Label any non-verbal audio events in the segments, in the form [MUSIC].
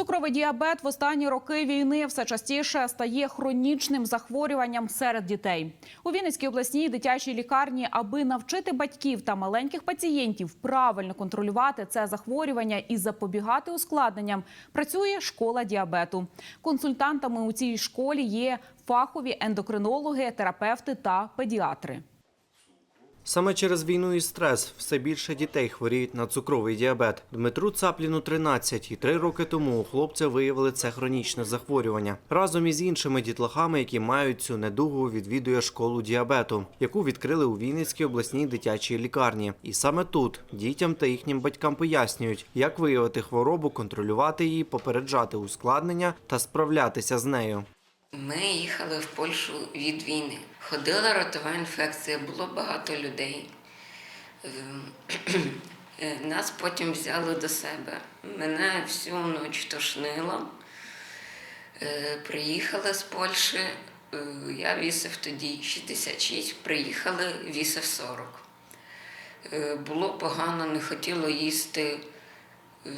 Цукровий діабет в останні роки війни все частіше стає хронічним захворюванням серед дітей. У Вінницькій обласній дитячій лікарні, аби навчити батьків та маленьких пацієнтів правильно контролювати це захворювання і запобігати ускладненням, працює школа діабету. Консультантами у цій школі є фахові ендокринологи, терапевти та педіатри. Саме через війну і стрес все більше дітей хворіють на цукровий діабет. Дмитру Цапліну 13, і три роки тому у хлопця виявили це хронічне захворювання. Разом із іншими дітлахами, які мають цю недугу, відвідує школу діабету, яку відкрили у Вінницькій обласній дитячій лікарні. І саме тут дітям та їхнім батькам пояснюють, як виявити хворобу, контролювати її, попереджати ускладнення та справлятися з нею. Ми їхали в Польщу від війни. Ходила ротова інфекція, було багато людей. Ем, [CLEARS THROAT] е, Нас потім взяли до себе. Мене всю ніч тошнило. Е, Приїхали з Польщі. Е, Я вісив тоді 66, приїхали, вісив 40. Е, Було погано, не хотіло їсти. Е,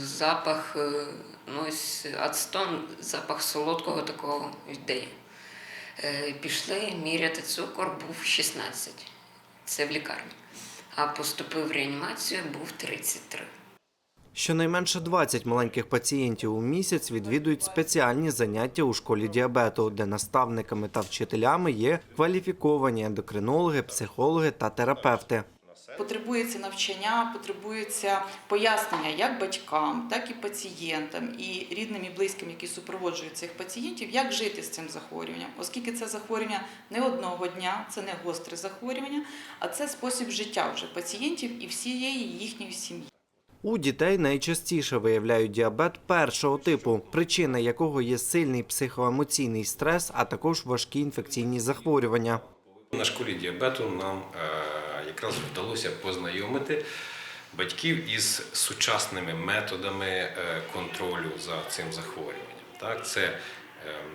Запах, е, ну, ось ацтон, запах солодкого такого йде. Е, Пішли міряти цукор, був 16. Це в лікарні. А поступив в реанімацію, був 33. Щонайменше 20 маленьких пацієнтів у місяць відвідують спеціальні заняття у школі діабету, де наставниками та вчителями є кваліфіковані ендокринологи, психологи та терапевти. Потребується навчання, потребується пояснення як батькам, так і пацієнтам, і рідним і близьким, які супроводжують цих пацієнтів, як жити з цим захворюванням, оскільки це захворювання не одного дня, це не гостре захворювання, а це спосіб життя вже пацієнтів і всієї їхньої сім'ї. У дітей найчастіше виявляють діабет першого типу, причина якого є сильний психоемоційний стрес, а також важкі інфекційні захворювання. На школі діабету нам е, якраз вдалося познайомити батьків із сучасними методами е, контролю за цим захворюванням. Так, це ем,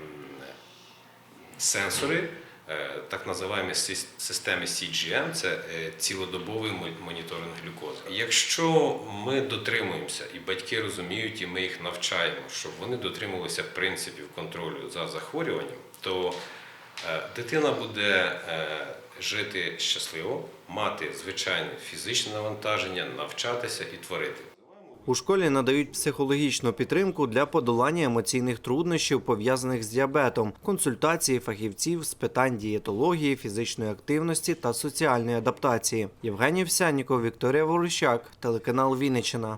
сенсори, е, так називаємо системи CGM, це е, цілодобовий моніторинг глюкози. Якщо ми дотримуємося, і батьки розуміють, і ми їх навчаємо, щоб вони дотримувалися принципів контролю за захворюванням, то Дитина буде жити щасливо, мати звичайне фізичне навантаження, навчатися і творити. У школі надають психологічну підтримку для подолання емоційних труднощів, пов'язаних з діабетом, консультації фахівців з питань дієтології, фізичної активності та соціальної адаптації. Євгеній Овсянніков, Вікторія Ворощак, телеканал Вінниччина.